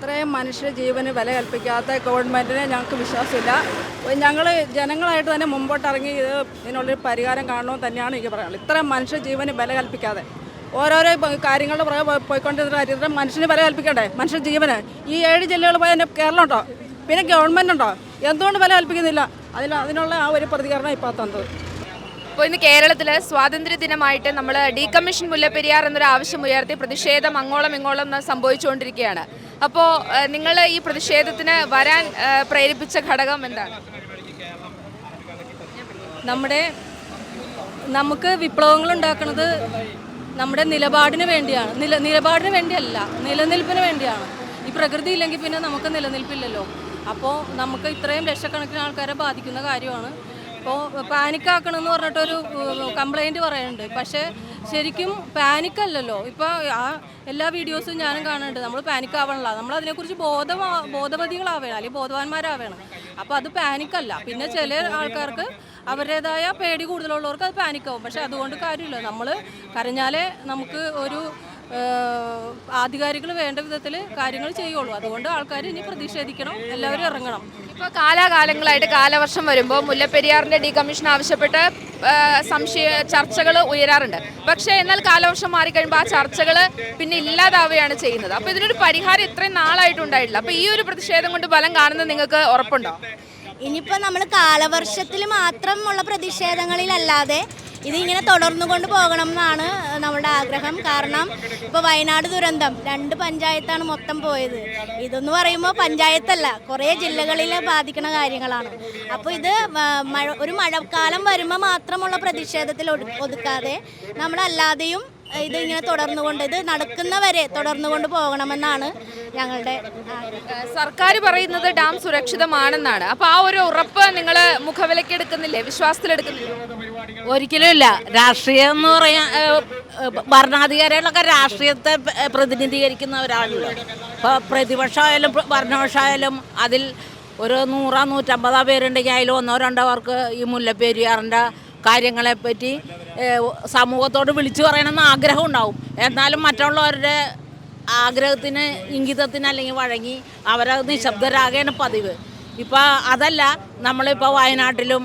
ഇത്രയും മനുഷ്യ ജീവന് വില കൽപ്പിക്കാത്ത ഗവൺമെന്റിനെ ഞങ്ങൾക്ക് വിശ്വാസമില്ല. ഞങ്ങൾ ജനങ്ങളായിട്ട് തന്നെ മുമ്പോട്ടിറങ്ങി ഇത് ഇതിനുള്ളൊരു പരിഹാരം കാണണമെന്ന് തന്നെയാണ് എനിക്ക് പറയാനുള്ളത്. ഇത്രയും മനുഷ്യ ജീവന് വില കൽപ്പിക്കാതെ ഓരോരോ കാര്യങ്ങളുടെ പുറകെ പോയി- പോയിക്കൊണ്ടിരുന്ന കാര്യത്തിൽ മനുഷ്യന് വില കൽപ്പിക്കണ്ടേ മനുഷ്യ ജീവന്. ഈ ഏഴ് ജില്ലകൾ പോയ കേരളം ഉണ്ടോ പിന്നെ ഗവൺമെന്റ് ഉണ്ടോ എന്തുകൊണ്ട് വില കൽപ്പിക്കുന്നില്ല അതിന് അതിനുള്ള ആ ഒരു പ്രതികരണം ഇപ്പോൾ തന്നത്. അപ്പോൾ ഇന്ന് കേരളത്തിൽ സ്വാതന്ത്ര്യ ദിനമായിട്ട് നമ്മൾ ഡീകമ്മീഷൻ മുല്ലപ്പെരിയാർ എന്നൊരു ആവശ്യം ഉയർത്തി പ്രതിഷേധം അങ്ങോളം ഇങ്ങോളം സംഭവിച്ചുകൊണ്ടിരിക്കുകയാണ്. അപ്പോൾ നിങ്ങൾ ഈ പ്രതിഷേധത്തിന് വരാൻ പ്രേരിപ്പിച്ച ഘടകം എന്താണ്? നമ്മുടെ നമുക്ക് വിപ്ലവങ്ങൾ ഉണ്ടാക്കുന്നത് നമ്മുടെ നിലപാടിന് വേണ്ടിയാണ്. നില നിലപാടിന് വേണ്ടിയല്ല നിലനിൽപ്പിന് വേണ്ടിയാണ്. ഈ പ്രകൃതി ഇല്ലെങ്കിൽ പിന്നെ നമുക്ക് നിലനിൽപ്പില്ലല്ലോ. അപ്പോൾ നമുക്ക് ഇത്രയും ലക്ഷക്കണക്കിന് ആൾക്കാരെ ബാധിക്കുന്ന കാര്യമാണ്. ഇപ്പോൾ പാനിക്കാക്കണം എന്ന് പറഞ്ഞിട്ടൊരു കംപ്ലൈന്റ് പറയുന്നുണ്ട്. പക്ഷേ ശരിക്കും പാനിക്കല്ലല്ലോ. ഇപ്പോൾ ആ എല്ലാ വീഡിയോസും ഞാനും കാണുന്നുണ്ട്. നമ്മൾ പാനിക് ആവണല്ല നമ്മൾ അതിനെക്കുറിച്ച് ബോധമാ ബോധവതികളാവേണം അല്ലെങ്കിൽ ബോധവാന്മാരാവേണം. അപ്പോൾ അത് പാനിക്കല്ല. പിന്നെ ചില ആൾക്കാർക്ക് അവരുടേതായ പേടി കൂടുതലുള്ളവർക്ക് അത് പാനിക്കാവും. പക്ഷെ അതുകൊണ്ട് കാര്യമില്ല. നമ്മൾ കരഞ്ഞാലേ നമുക്ക് ഒരു ആധികാരികൾ വേണ്ട വിധത്തിൽ കാര്യങ്ങൾ ചെയ്യുള്ളൂ. അതുകൊണ്ട് ആൾക്കാർ ഇനി പ്രതിഷേധിക്കണം. എല്ലാവരും ഇറങ്ങണം. ഇപ്പോൾ കാലാകാലങ്ങളായിട്ട് കാലവർഷം വരുമ്പോൾ മുല്ലപ്പെരിയാറിന്റെ ഡീകമ്മീഷൻ ആവശ്യപ്പെട്ട് സംശയ ചർച്ചകൾ ഉയരാറുണ്ട്. പക്ഷേ എന്നാൽ കാലവർഷം മാറിക്കഴിയുമ്പോൾ ആ ചർച്ചകൾ പിന്നെ ഇല്ലാതാവുകയാണ് ചെയ്യുന്നത്. അപ്പോൾ ഇതിനൊരു പരിഹാരം ഇത്രയും നാളായിട്ടുണ്ടായിട്ടില്ല അപ്പോൾ ഈ ഒരു പ്രതിഷേധം കൊണ്ട് ഫലം കാണുന്നത് നിങ്ങൾക്ക് ഉറപ്പുണ്ടോ? ഇനിയിപ്പോൾ നമ്മൾ കാലവർഷത്തിൽ മാത്രമുള്ള പ്രതിഷേധങ്ങളിലല്ലാതെ ഇതിങ്ങനെ തുടർന്നു കൊണ്ട് പോകണം എന്നാണ് നമ്മുടെ ആഗ്രഹം. കാരണം ഇപ്പോൾ വയനാട് ദുരന്തം രണ്ട് പഞ്ചായത്താണ് മൊത്തം പോയത്. ഇതെന്ന് പറയുമ്പോൾ പഞ്ചായത്തല്ല കുറേ ജില്ലകളിൽ ബാധിക്കുന്ന കാര്യങ്ങളാണ്. അപ്പോൾ ഇത് മഴ ഒരു മഴക്കാലം വരുമ്പോൾ മാത്രമുള്ള പ്രതിഷേധത്തിൽ ഒതുക്കാതെ നമ്മളല്ലാതെയും ഇത് ഇങ്ങനെ തുടർന്നു കൊണ്ട് ഇത് നടക്കുന്നവരെ തുടർന്നുകൊണ്ട് പോകണമെന്നാണ് ഞങ്ങളുടെ സർക്കാർ പറയുന്നത് ഡാം സുരക്ഷിതമാണെന്നാണ്. അപ്പോൾ ആ ഒരു ഉറപ്പ് നിങ്ങൾ മുഖവിലക്കെടുക്കുന്നില്ലേ വിശ്വാസത്തിലെടുക്കുന്നില്ലേ? ഒരിക്കലും ഇല്ല രാഷ്ട്രീയം എന്ന് പറയാൻ ഭരണാധികാരികളൊക്കെ രാഷ്ട്രീയത്തെ പ്രതിനിധീകരിക്കുന്ന പ്രതിനിധീകരിക്കുന്നവരാണല്ലോ ഇപ്പോൾ പ്രതിപക്ഷമായാലും പ്ര- ഭരണപക്ഷമായാലും അതിൽ ഒരു നൂറോ നൂറ്റമ്പതോ പേരുണ്ടെങ്കിൽ അതിൽ ഒന്നോ രണ്ടോ പേർക്ക് ഈ മുല്ലപ്പെരിയാറിന്റെ കാര്യങ്ങളെപ്പറ്റി സമൂഹത്തോട് വിളിച്ചു പറയണമെന്ന് ആഗ്രഹം ഉണ്ടാവും. എന്നാലും മറ്റുള്ളവരുടെ ആഗ്രഹത്തിന് ഇംഗിതത്തിന് അല്ലെങ്കിൽ വഴങ്ങി അവരത് നിശബ്ദരാകേണ്ട പതിവ്. ഇപ്പോൾ അതല്ല നമ്മളിപ്പോൾ വയനാട്ടിലും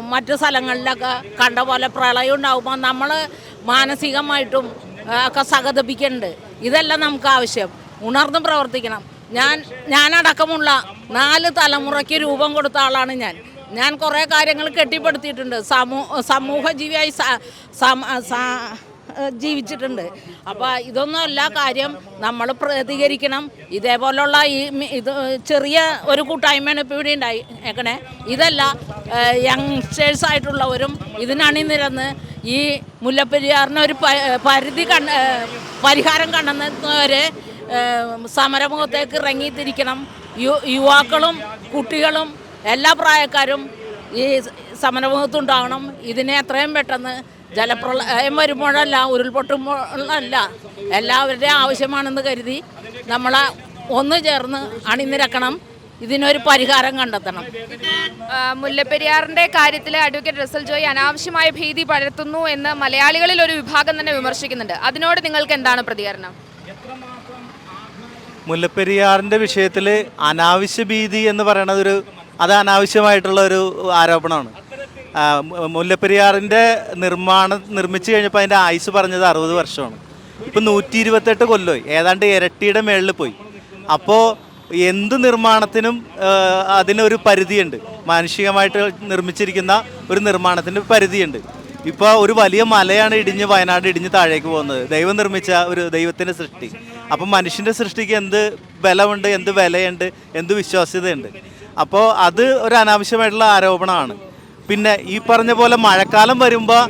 മറ്റു സ്ഥലങ്ങളിലൊക്കെ കണ്ട പോലെ പ്രളയം ഉണ്ടാകുമ്പോൾ നമ്മൾ മാനസികമായിട്ടും ഒക്കെ സഹതപിക്കുന്നുണ്ട് ഇതെല്ലാം നമുക്ക് ആവശ്യം. ഉണർന്ന് പ്രവർത്തിക്കണം. ഞാൻ ഞാനടക്കമുള്ള നാല് തലമുറയ്ക്ക് രൂപം കൊടുത്ത ആളാണ് ഞാൻ. ഞാൻ കുറേ കാര്യങ്ങൾ കെട്ടിപ്പടുത്തിയിട്ടുണ്ട്. സമൂഹ സമൂഹ ജീവിയായി സ- സ- ജീവിച്ചിട്ടുണ്ട്. അപ്പോൾ ഇതൊന്നും അല്ല കാര്യം. നമ്മൾ പ്രതികരിക്കണം. ഇതേപോലുള്ള ഈ ഇത് ചെറിയ ഒരു കൂട്ടായ്മയാണ് ഇപ്പോൾ ഇവിടെ ഉണ്ടായി ഏക്കണേ. ഇതല്ല യങ്സ്റ്റേഴ്സ് ആയിട്ടുള്ളവരും ഇതിനണിനിരന്ന് ഈ മുല്ലപ്പെരിയാറിന് ഒരു പരിധി കണ്ട പരിഹാരം കണ്ടെത്തുന്നവരെ സമരമുഖത്തേക്ക് ഇറങ്ങിത്തിരിക്കണം. യു യുവാക്കളും കുട്ടികളും എല്ലാ പ്രായക്കാരും ഈ സമരമുഖത്തുണ്ടാകണം ഇതിനെ എത്രയും പെട്ടെന്ന് ജലപ്രളയം വരുമ്പോഴല്ല ഉരുൾപൊട്ടുമ്പോഴല്ല എല്ലാവരുടെയും ആവശ്യമാണെന്ന് കരുതി നമ്മൾ ഒന്ന് ചേർന്ന് അണിനിരക്കണം. ഇതിനൊരു പരിഹാരം കണ്ടെത്തണം. മുല്ലപ്പെരിയാറിന്റെ കാര്യത്തിൽ അഡ്വക്കേറ്റ് റസൽ ജോയി അനാവശ്യമായ ഭീതി പരത്തുന്നു എന്ന് മലയാളികളിൽ ഒരു വിഭാഗം തന്നെ വിമർശിക്കുന്നുണ്ട്. അതിനോട് നിങ്ങൾക്ക് എന്താണ് പ്രതികരണം? മുല്ലപ്പെരിയാറിന്റെ വിഷയത്തിൽ അനാവശ്യ ഭീതി എന്ന് പറയുന്നത് ഒരു അത് അനാവശ്യമായിട്ടുള്ള ഒരു ആരോപണമാണ്. മുല്ലപ്പെരിയാറിന്റെ നിർമ്മാണം നിർമ്മിച്ചു കഴിഞ്ഞപ്പോൾ അതിന്റെ ആയുസ് പറഞ്ഞത് അറുപത് വർഷമാണ്. ഇപ്പം നൂറ്റി ഇരുപത്തെട്ട് കൊല്ലമായി ഏതാണ്ട് ഇരട്ടിയുടെ മേളിൽ പോയി. അപ്പോൾ എന്ത് നിർമ്മാണത്തിനും അതിനൊരു പരിധിയുണ്ട്. മാനുഷികമായിട്ട് നിർമ്മിച്ചിരിക്കുന്ന ഒരു നിർമ്മാണത്തിന് പരിധിയുണ്ട്. ഇപ്പോൾ ഒരു വലിയ മലയാണ് ഇടിഞ്ഞ് വയനാട് ഇടിഞ്ഞ് താഴേക്ക് പോകുന്നത്. ദൈവം നിർമ്മിച്ച ഒരു ദൈവത്തിന്റെ സൃഷ്ടി. അപ്പം മനുഷ്യന്റെ സൃഷ്ടിക്ക് എന്ത് ബലമുണ്ട് എന്ത് വിലയുണ്ട് എന്ത് വിശ്വാസ്യതയുണ്ട്? അപ്പോൾ അത് ഒരു അനാവശ്യമായിട്ടുള്ള ആരോപണമാണ്. പിന്നെ ഈ പറഞ്ഞ പോലെ മഴക്കാലം വരുമ്പോൾ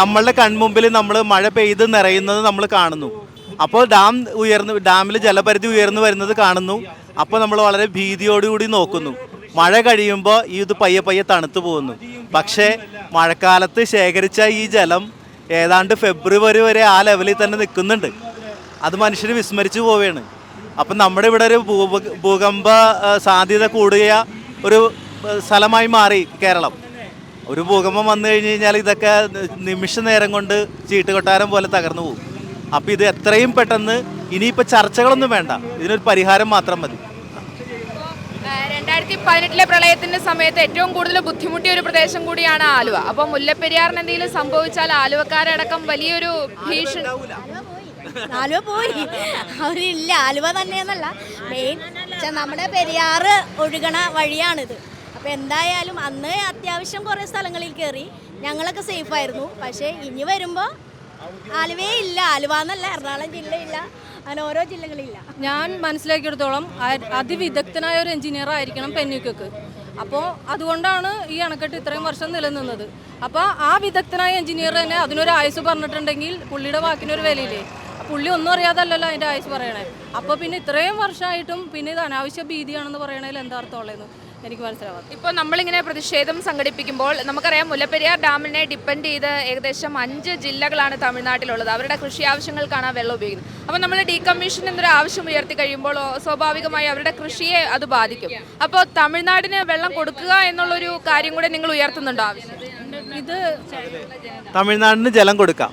നമ്മളുടെ കൺമുമ്പിൽ നമ്മൾ മഴ പെയ്ത് നിറയുന്നത് നമ്മൾ കാണുന്നു. അപ്പോൾ ഡാം ഉയർന്ന് ഡാമിൽ ജലപരിധി ഉയർന്നു വരുന്നത് കാണുന്നു. അപ്പോൾ നമ്മൾ വളരെ ഭീതിയോടുകൂടി നോക്കുന്നു. മഴ കഴിയുമ്പോൾ ഈ ഇത് പയ്യെ പയ്യെ തണുത്തു പോകുന്നു. പക്ഷേ മഴക്കാലത്ത് ശേഖരിച്ച ഈ ജലം ഏതാണ്ട് ഫെബ്രുവരി വരെ ആ ലെവലിൽ തന്നെ നിൽക്കുന്നുണ്ട്. അത് മനുഷ്യർ വിസ്മരിച്ചു പോവുകയാണ്. അപ്പം നമ്മുടെ ഇവിടെ ഒരു ഭൂകമ്പ സാധ്യത കൂടിയ ഒരു സ്ഥലമായി മാറി കേരളം. ഒരു ഭൂകമ്പം വന്നു കഴിഞ്ഞ് കഴിഞ്ഞാൽ ഇതൊക്കെ നിമിഷ നേരം കൊണ്ട് ചീട്ട് കൊട്ടാരം പോലെ തകർന്നു പോകും. അപ്പോൾ ഇത് എത്രയും പെട്ടെന്ന് ഇനിയിപ്പോൾ ചർച്ചകളൊന്നും വേണ്ട. ഇതിനൊരു പരിഹാരം മാത്രം മതി. രണ്ടായിരത്തി പതിനെട്ടിലെ പ്രളയത്തിന്റെ സമയത്ത് ഏറ്റവും കൂടുതൽ ബുദ്ധിമുട്ടിയ ഒരു പ്രദേശം കൂടിയാണ് ആലുവ. അപ്പോൾ മുല്ലപ്പെരിയാറിന് എന്തെങ്കിലും സംഭവിച്ചാൽ ആലുവക്കാരടക്കം വലിയൊരു ഭീഷണി ആലുവ പോയി. അവരില്ല. ആലുവ തന്നെയെന്നല്ല. മെയിൻ നമ്മുടെ പെരിയാറ് ഒഴുകണ വഴിയാണിത്. അപ്പോൾ എന്തായാലും അന്ന് അത്യാവശ്യം കുറേ സ്ഥലങ്ങളിൽ കയറി ഞങ്ങളൊക്കെ സേഫ് ആയിരുന്നു. പക്ഷേ ഇനി വരുമ്പോൾ ആലുവേ ഇല്ല. ആലുവ എന്നല്ല എറണാകുളം ജില്ലയില്ല. അങ്ങനെ ഓരോ ജില്ലകളില്ല. ഞാൻ മനസ്സിലാക്കിയെടുത്തോളം അതിവിദഗ്ധനായ ഒരു എഞ്ചിനീയർ ആയിരിക്കണം പെന്നിക്കൊക്കെ അപ്പോൾ അതുകൊണ്ടാണ് ഈ അണക്കെട്ട് ഇത്രയും വർഷം നിലനിന്നത്. അപ്പോൾ ആ വിദഗ്ധനായ എഞ്ചിനീയർ തന്നെ അതിനൊരു ആയുസ് പറഞ്ഞിട്ടുണ്ടെങ്കിൽ പുള്ളിയുടെ വാക്കിനൊരു വിലയില്ലേ? പുള്ളി ഒന്നും അറിയാതല്ലല്ലോ അതിന്റെ ആയുസ് പറയണേ. അപ്പോൾ പിന്നെ ഇത്രയും വർഷമായിട്ടും പിന്നെ ഇത് അനാവശ്യ ഭീതിയാണെന്ന് പറയണതിൽ എന്താ എനിക്ക് മനസ്സിലാവാം ഇപ്പോൾ നമ്മളിങ്ങനെ പ്രതിഷേധം സംഘടിപ്പിക്കുമ്പോൾ നമുക്കറിയാം മുല്ലപ്പെരിയാർ ഡാമിനെ ഡിപ്പെൻഡ് ചെയ്ത് ഏകദേശം അഞ്ച് ജില്ലകളാണ് തമിഴ്നാട്ടിലുള്ളത്. അവരുടെ കൃഷി ആവശ്യങ്ങൾക്കാണ് ആ വെള്ളം ഉപയോഗിക്കുന്നത്. അപ്പോൾ നമ്മൾ ഡീകമ്മീഷൻ എന്നൊരു ആവശ്യം ഉയർത്തി കഴിയുമ്പോൾ സ്വാഭാവികമായി അവരുടെ കൃഷിയെ അത് ബാധിക്കും. അപ്പോൾ തമിഴ്നാടിന് വെള്ളം കൊടുക്കുക എന്നുള്ളൊരു കാര്യം കൂടെ നിങ്ങൾ ഉയർത്തുന്നുണ്ടോ? ആവശ്യം ഇത് തമിഴ്നാടിന് ജലം കൊടുക്കാം.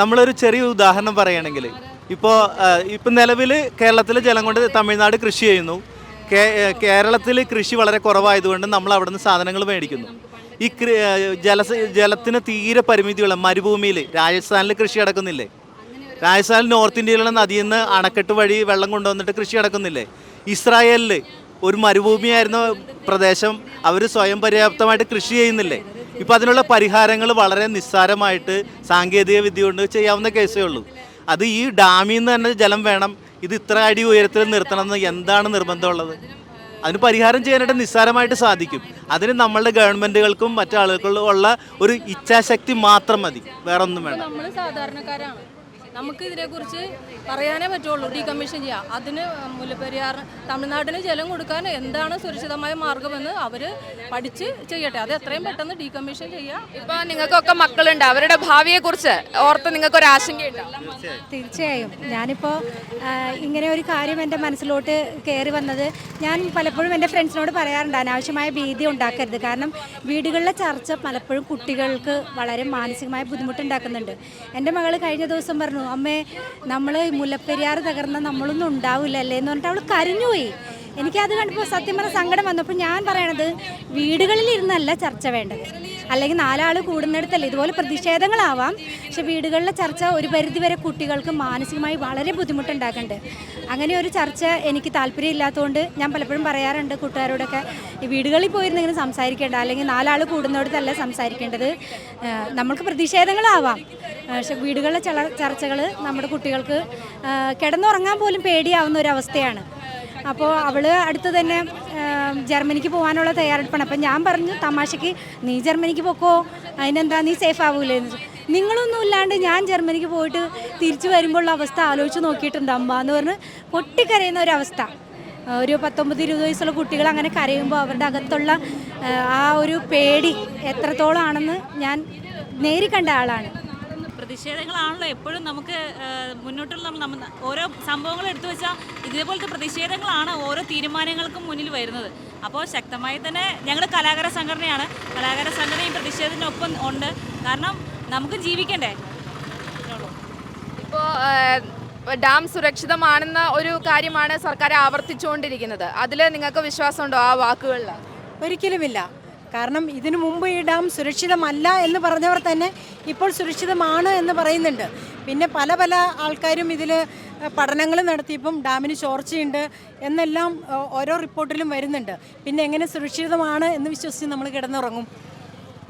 നമ്മളൊരു ചെറിയ ഉദാഹരണം പറയുകയാണെങ്കിൽ ഇപ്പോൾ ഇപ്പം നിലവിൽ കേരളത്തിലെ ജലം കൊണ്ട് തമിഴ്നാട് കൃഷി ചെയ്യുന്നു. കേരളത്തിൽ കൃഷി വളരെ കുറവായതുകൊണ്ട് നമ്മൾ അവിടെ നിന്ന് സാധനങ്ങൾ മേടിക്കുന്നു. ഈ ജല ജലത്തിന് തീരെ പരിമിതിയുള്ള മരുഭൂമിയിൽ രാജസ്ഥാനിൽ കൃഷി നടക്കുന്നില്ലേ? രാജസ്ഥാനിൽ നോർത്ത് ഇന്ത്യയിലുള്ള നദിയിൽ നിന്ന് അണക്കെട്ട് വഴി വെള്ളം കൊണ്ടുവന്നിട്ട് കൃഷി നടക്കുന്നില്ലേ? ഇസ്രായേലിൽ ഒരു മരുഭൂമിയായിരുന്ന പ്രദേശം. അവർ സ്വയം പര്യാപ്തമായിട്ട് കൃഷി ചെയ്യുന്നില്ലേ? ഇപ്പം അതിനുള്ള പരിഹാരങ്ങൾ വളരെ നിസ്സാരമായിട്ട് സാങ്കേതിക വിദ്യ കൊണ്ട് ചെയ്യാവുന്ന കേസേ ഉള്ളൂ. അത് ഈ ഡാമിൽ നിന്ന് തന്നെ ജലം വേണം. ഇത് ഇത്ര അടി ഉയരത്തിൽ നിർത്തണം എന്ന് എന്താണ് നിർബന്ധമുള്ളത്? അതിന് പരിഹാരം ചെയ്യാനായിട്ട് നിസ്സാരമായിട്ട് സാധിക്കും. അതിന് നമ്മളുടെ ഗവൺമെന്റുകൾക്കും മറ്റാളുകൾക്കും ഉള്ള ഒരു ഇച്ഛാശക്തി മാത്രം മതി. വേറെ ഒന്നും വേണ്ട നമുക്ക് ഇതിനെക്കുറിച്ച് പറയാനേ പറ്റുള്ളൂ. ഡീകമ്മീഷൻ ചെയ്യാം. അതിന് മുല്ലപ്പെരിയാർ തമിഴ്നാടിന് ജലം കൊടുക്കാൻ എന്താണ് സുരക്ഷിതമായ മാർഗമെന്ന് അവർ പഠിച്ച് ചെയ്യട്ടെ. അത് എത്രയും പെട്ടെന്ന് ഡീകമ്മീഷൻ ചെയ്യാം. ഇപ്പോൾ നിങ്ങൾക്കൊക്കെ മക്കളുണ്ട്. അവരുടെ ഭാവിയെക്കുറിച്ച് ഓർത്ത് നിങ്ങൾക്കൊരു ആശങ്കയുണ്ട്? തീർച്ചയായും. ഞാനിപ്പോൾ ഇങ്ങനെ ഒരു കാര്യം എന്റെ മനസ്സിലോട്ട് കയറി വന്നത് ഞാൻ പലപ്പോഴും എന്റെ ഫ്രണ്ട്സിനോട് പറയാറുണ്ട് അനാവശ്യമായ ഭീതി ഉണ്ടാക്കരുത്. കാരണം വീടുകളിലെ ചർച്ച പലപ്പോഴും കുട്ടികൾക്ക് വളരെ മാനസികമായ ബുദ്ധിമുട്ടുണ്ടാക്കുന്നുണ്ട്. എന്റെ മകൾ കഴിഞ്ഞ ദിവസം പറഞ്ഞു അമ്മേ നമ്മൾ മുല്ലപ്പെരിയാർ തകർന്ന നമ്മളൊന്നും ഉണ്ടാവില്ല അല്ലേ എന്ന് പറഞ്ഞിട്ട് അവൾ കരഞ്ഞുപോയി. എനിക്കത് കണ്ടപ്പോൾ സത്യം പറഞ്ഞ സങ്കടം വന്നപ്പോൾ ഞാൻ പറയണത് വീടുകളിൽ ഇരുന്നല്ല ചർച്ച വേണ്ടത്. അല്ലെങ്കിൽ നാലാൾ കൂടുന്നിടത്തല്ല. ഇതുപോലെ പ്രതിഷേധങ്ങളാവാം. പക്ഷെ വീടുകളിലെ ചർച്ച ഒരു പരിധിവരെ കുട്ടികൾക്ക് മാനസികമായി വളരെ ബുദ്ധിമുട്ടുണ്ടാക്കുന്നുണ്ട്. അങ്ങനെ ഒരു ചർച്ച എനിക്ക് താല്പര്യമില്ലാത്തതുകൊണ്ട് ഞാൻ പലപ്പോഴും പറയാറുണ്ട് കൂട്ടുകാരോടൊക്കെ വീടുകളിൽ പോയിരുന്നെങ്കിലും സംസാരിക്കേണ്ട. അല്ലെങ്കിൽ നാലാൾ കൂടുന്നിടത്തല്ല സംസാരിക്കേണ്ടത്. നമ്മൾക്ക് പ്രതിഷേധങ്ങളാവാം. പക്ഷെ വീടുകളിലെ ചർച്ചകൾ നമ്മുടെ കുട്ടികൾക്ക് കിടന്നുറങ്ങാൻ പോലും പേടിയാവുന്ന ഒരു അവസ്ഥയാണ്. അപ്പോൾ അവൾ അടുത്ത് തന്നെ ജർമ്മനിക്ക് പോകാനുള്ള തയ്യാറെടുപ്പാണ്. അപ്പം ഞാൻ പറഞ്ഞു തമാശയ്ക്ക് നീ ജർമ്മനിക്ക് പൊക്കോ? അതിനെന്താ നീ സേഫ് ആവൂലേന്ന് നിങ്ങളൊന്നും ഇല്ലാണ്ട് ഞാൻ ജർമ്മനിക്ക് പോയിട്ട് തിരിച്ചു വരുമ്പോഴുള്ള അവസ്ഥ ആലോചിച്ച് നോക്കിയിട്ടുണ്ട് അമ്മ എന്ന് പറഞ്ഞ് പൊട്ടിക്കരയുന്ന ഒരവസ്ഥ ഒരു പത്തൊമ്പത് ഇരുപത് വയസ്സുള്ള കുട്ടികൾ അങ്ങനെ കരയുമ്പോൾ അവരുടെ അകത്തുള്ള ആ, ഒരു പേടി എത്രത്തോളം ഞാൻ ഞാൻ കണ്ട ആളാണ്. പ്രതിഷേധങ്ങളാണല്ലോ എപ്പോഴും നമുക്ക് മുന്നോട്ടുള്ള നമ്മ- നമ്മ ഓരോ സംഭവങ്ങൾ എടുത്തു വെച്ചാൽ ഇതേപോലത്തെ പ്രതിഷേധങ്ങളാണ് ഓരോ തീരുമാനങ്ങൾക്കും മുന്നിൽ വരുന്നത്. അപ്പോൾ ശക്തമായി തന്നെ ഞങ്ങൾ കലാകാര സംഘടനയാണ്. കലാകാര സംഘടന ഈ പ്രതിഷേധത്തിനൊപ്പം ഉണ്ട്. കാരണം നമുക്ക് ജീവിക്കണ്ടേ? ഇപ്പോൾ ഡാം സുരക്ഷിതമാണെന്ന ഒരു കാര്യമാണ് സർക്കാർ ആവർത്തിച്ചുകൊണ്ടിരിക്കുന്നത്. അതിൽ നിങ്ങൾക്ക് വിശ്വാസമുണ്ടോ ആ വാക്കുകളിൽ ഒരിക്കലുമില്ല. കാരണം ഇതിനു മുമ്പ് ഈ ഡാം സുരക്ഷിതമല്ല എന്ന് പറഞ്ഞവർ തന്നെ ഇപ്പോൾ സുരക്ഷിതമാണ് എന്ന് പറയുന്നുണ്ട്. പിന്നെ പല പല ആൾക്കാരും ഇതിൽ പഠനങ്ങൾ നടത്തിയപ്പം ഡാമിന് ചോർച്ചയുണ്ട് എന്നെല്ലാം ഓരോ റിപ്പോർട്ടിലും വരുന്നുണ്ട്. പിന്നെ എങ്ങനെ സുരക്ഷിതമാണ് എന്ന് വിശ്വസിച്ച് നമ്മൾ കിടന്നുറങ്ങും.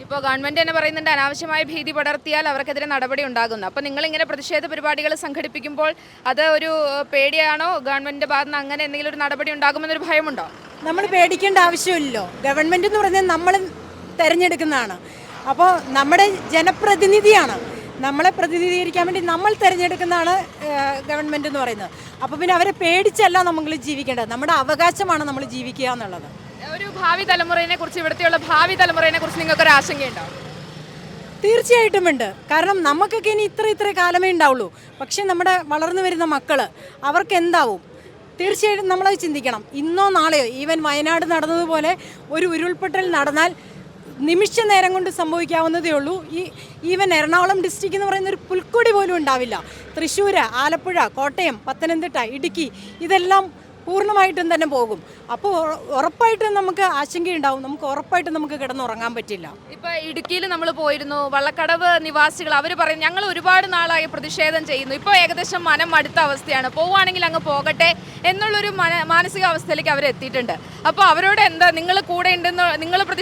ഇപ്പോൾ ഗവൺമെന്റ് തന്നെ പറയുന്നുണ്ട് അനാവശ്യമായ ഭീതി പടർത്തിയാൽ അവർക്കെതിരെ നടപടി ഉണ്ടാകുന്നു. അപ്പോൾ നിങ്ങൾ ഇങ്ങനെ പ്രതിഷേധ പരിപാടികൾ സംഘടിപ്പിക്കുമ്പോൾ അത് ഒരു പേടിയാണോ? ഗവൺമെന്റിന്റെ ഭാഗത്ത് നിന്ന് അങ്ങനെ എന്തെങ്കിലും ഒരു നടപടി ഉണ്ടാകുമെന്നൊരു ഭയമുണ്ടോ? നമ്മൾ പേടിക്കേണ്ട ആവശ്യമില്ലല്ലോ. ഗവൺമെന്റ് എന്ന് പറഞ്ഞാൽ നമ്മൾ തിരഞ്ഞെടുക്കുന്നതാണ്. അപ്പോൾ നമ്മുടെ ജനപ്രതിനിധിയാണ്. നമ്മളെ പ്രതിനിധീകരിക്കാൻ വേണ്ടി നമ്മൾ തിരഞ്ഞെടുക്കുന്നതാണ് ഗവൺമെന്റ് എന്ന് പറയുന്നത്. അപ്പോൾ പിന്നെ അവരെ പേടിച്ചല്ല നമ്മൾ ജീവിക്കേണ്ടത്. നമ്മുടെ അവകാശമാണ് നമ്മൾ ജീവിക്കുക എന്നുള്ളത്. ഒരു ഭാവി തലമുറയെ കുറിച്ച് ഇവിടുത്തെയുള്ള ഭാവി തലമുറയെ കുറിച്ച് നിങ്ങൾക്ക് ഒരു ആശങ്കയുണ്ടോ? തീർച്ചയായിട്ടും ഉണ്ട്. കാരണം നമുക്കൊക്കെ ഇനി ഇത്ര ഇത്ര കാലമേ ഉണ്ടാവുള്ളൂ. പക്ഷേ നമ്മുടെ വളർന്നു വരുന്ന മക്കൾ അവർക്ക് എന്താവും? തീർച്ചയായിട്ടും നമ്മളത് ചിന്തിക്കണം. ഇന്നോ നാളെയോ ഈവൻ വയനാട് നടന്നതുപോലെ ഒരു ഉരുൾപൊട്ടൽ നടന്നാൽ നിമിഷ നേരം കൊണ്ട് സംഭവിക്കാവുന്നതേ ഉള്ളൂ. ഈ ഈവൻ എറണാകുളം ഡിസ്ട്രിക്റ്റ് എന്ന് പറയുന്ന ഒരു പുൽക്കൊടി പോലും ഉണ്ടാവില്ല. തൃശ്ശൂർ ആലപ്പുഴ കോട്ടയം പത്തനംതിട്ട ഇടുക്കി ഇതെല്ലാം പൂർണമായിട്ടും തന്നെ പോകും. അപ്പോൾ ഉറപ്പായിട്ടും നമുക്ക് ആശങ്കയുണ്ടാവും. നമുക്ക് ഉറപ്പായിട്ടും നമുക്ക് കിടന്നുറങ്ങാൻ പറ്റില്ല. ഇപ്പോൾ ഇടുക്കിയിൽ നമ്മൾ പോയിരുന്നു. വള്ളക്കടവ് നിവാസികൾ അവർ പറയും ഞങ്ങൾ ഒരുപാട് നാളായി പ്രതിഷേധം ചെയ്യുന്നു. ഇപ്പോൾ ഏകദേശം മനം അടുത്ത അവസ്ഥയാണ്. പോവുകയാണെങ്കിൽ അങ്ങ് പോകട്ടെ എന്നുള്ളൊരു മന മാനസികാവസ്ഥയിലേക്ക് അവർ എത്തിയിട്ടുണ്ട് അപ്പോൾ അവരോട് എന്താ നിങ്ങൾ കൂടെ ഉണ്ടെന്ന് നിങ്ങൾ